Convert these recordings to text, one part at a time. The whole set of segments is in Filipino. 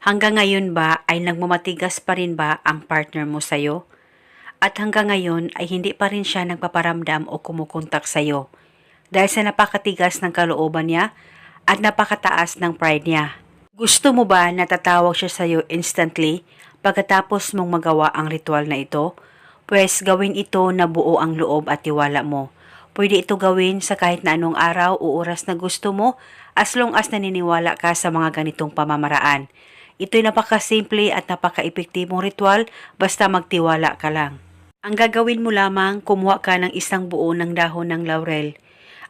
Hanggang ngayon ba ay nagmamatigas pa rin ba ang partner mo sa'yo? At hanggang ngayon ay hindi pa rin siya nagpaparamdam o kumukontak sa'yo dahil sa napakatigas ng kalooban niya at napakataas ng pride niya. Gusto mo ba na tatawag siya sa'yo instantly pagkatapos mong magawa ang ritual na ito? Pwes gawin ito na buo ang loob at tiwala mo. Pwede ito gawin sa kahit na anong araw o oras na gusto mo as long as naniniwala ka sa mga ganitong pamamaraan. Ito'y napakasimple at napaka-epektibong ritual basta magtiwala ka lang. Ang gagawin mo lamang, kumuha ka ng isang buo ng dahon ng laurel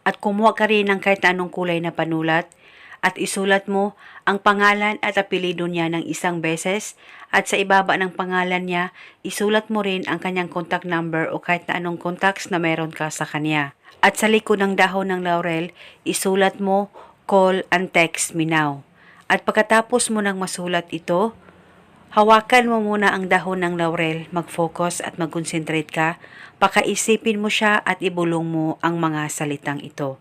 at kumuha ka rin ng kahit anong kulay na panulat at isulat mo ang pangalan at apelido niya ng isang beses at sa ibaba ng pangalan niya, isulat mo rin ang kanyang contact number o kahit na anong contacts na meron ka sa kanya. At sa likod ng dahon ng laurel, isulat mo call and text me now. At pagkatapos mo nang masulat ito, Hawakan mo muna ang dahon ng laurel, mag-focus at mag-concentrate ka, pakaisipin mo siya at ibulong mo ang mga salitang ito.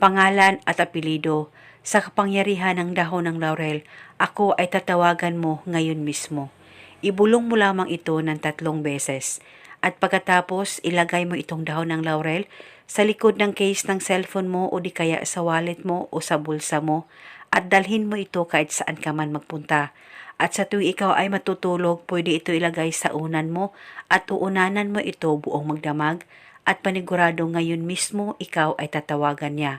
Pangalan at apelido, sa kapangyarihan ng dahon ng laurel, ako ay tatawagan mo ngayon mismo. Ibulong mo lamang ito ng tatlong beses. At pagkatapos, ilagay mo itong dahon ng laurel sa likod ng case ng cellphone mo o di kaya sa wallet mo o sa bulsa mo at dalhin mo ito kahit saan ka man magpunta. At sa tuwing ikaw ay matutulog, pwede ito ilagay sa unan mo at uunanan mo ito buong magdamag at panigurado ngayon mismo ikaw ay tatawagan niya.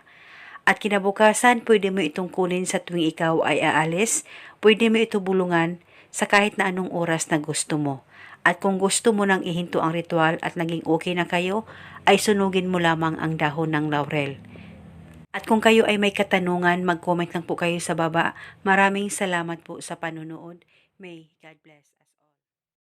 At kinabukasan, pwede mo itong kunin sa tuwing ikaw ay aalis, pwede mo ito bulungan sa kahit na anong oras na gusto mo. At kung gusto mo nang ihinto ang ritual at naging okay na kayo, ay sunugin mo lamang ang dahon ng laurel. At kung kayo ay may katanungan, mag-comment lang po kayo sa baba. Maraming salamat po sa panunood. May God bless.